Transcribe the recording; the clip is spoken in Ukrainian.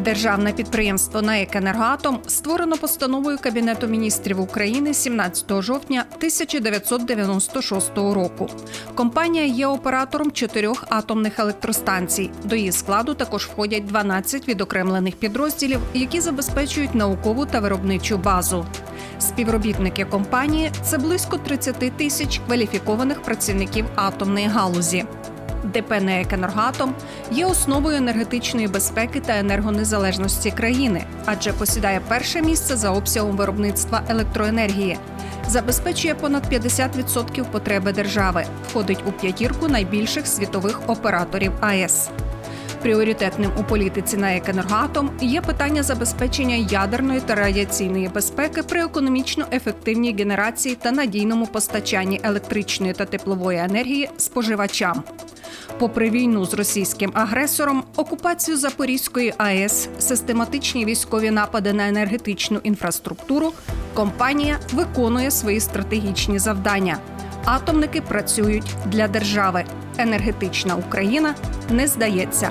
Державне підприємство НАЕК «Енергоатом» створено постановою Кабінету міністрів України 17 жовтня 1996 року. Компанія є оператором чотирьох атомних електростанцій. До її складу також входять 12 відокремлених підрозділів, які забезпечують наукову та виробничу базу. Співробітники компанії це близько 30 тисяч кваліфікованих працівників атомної галузі. ДП «НЕК «Енергоатом» є основою енергетичної безпеки та енергонезалежності країни, адже посідає перше місце за обсягом виробництва електроенергії. Забезпечує понад 50% потреби держави, входить у п'ятірку найбільших світових операторів АЕС. Пріоритетним у політиці на «Енергоатом» є питання забезпечення ядерної та радіаційної безпеки при економічно ефективній генерації та надійному постачанні електричної та теплової енергії споживачам. Попри війну з російським агресором, окупацію Запорізької АЕС, систематичні військові напади на енергетичну інфраструктуру, компанія виконує свої стратегічні завдання. Атомники працюють для держави. Енергетична Україна не здається.